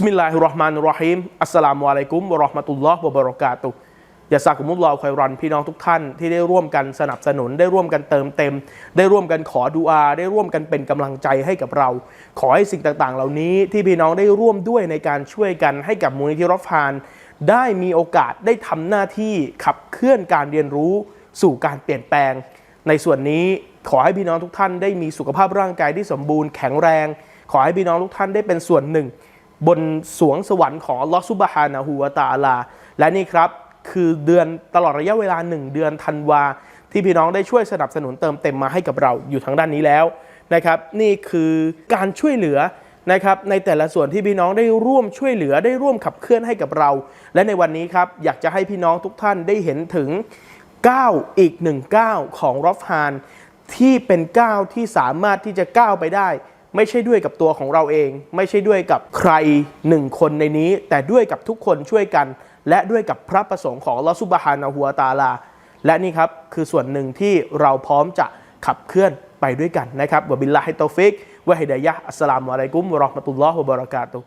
สมิลลาฮิรราะห์มานุรรฮีมอัสสลามุอะลัยกุมวะเราะห์มะตุลลอฮ์วะบะเราะกาตุฮ์ยาซากุมุลลอฮ์คอยรอนพี่น้องทุกท่านที่ได้ร่วมกันสนับสนุน ได้ร่วมกันเติมเต็ม ได้ร่วมกันขอดุอา ได้ร่วมกันเป็นกำลังใจให้กับเรา ขอให้สิ่งต่างๆ เหล่านี้ที่พี่น้องได้ร่วมด้วยในการช่วยกันให้กับมูลนิธิรอฟานได้มีโอกาสได้ทำหน้าที่ขับเคลื่อนการเรียนรู้สู่การเปลี่ยนแปลง ในส่วนนี้ขอให้พี่น้องทุกท่านได้มีสุขภาพร่างกายที่สมบูรณ์แข็งแรง ขอให้พี่น้องทุกท่านได้เป็นส่วนหนึ่ง บนสวงสวรรค์ของอัลลอฮฺซุบฮานะฮูวะตาลา และนี่ครับคือเดือนตลอดระยะเวลาหนึ่งเดือนธันวา ที่พี่น้องได้ช่วยสนับสนุนเติมเต็มมาให้กับเราอยู่ทางด้านนี้แล้วนะครับ นี่คือการช่วยเหลือนะครับในแต่ละส่วนที่พี่น้องได้ร่วมช่วยเหลือได้ร่วมขับเคลื่อนให้กับเรา และในวันนี้ครับอยากจะให้พี่น้องทุกท่านได้เห็นถึงก้าวอีกหนึ่งก้าวของรอฟฮานที่เป็นก้าวที่สามารถที่จะก้าวไปได้ ไม่ใช่ด้วยกับตัวของเราเอง ไม่ใช่ด้วยกับใครหนึ่งคนในนี้ แต่ด้วยกับทุกคนช่วยกัน และด้วยกับพระประสงค์ของลอสุบฮานาหัวตาลา และนี่ครับ คือส่วนหนึ่งที่เราพร้อมจะขับเคลื่อนไปด้วยกันนะครับวะบิลลาฮิตตอฟิกวะฮิดายะอัสสลามุอะลัยกุมวะราะห์มะตุลลอฮ์วะบะเราะกาตุ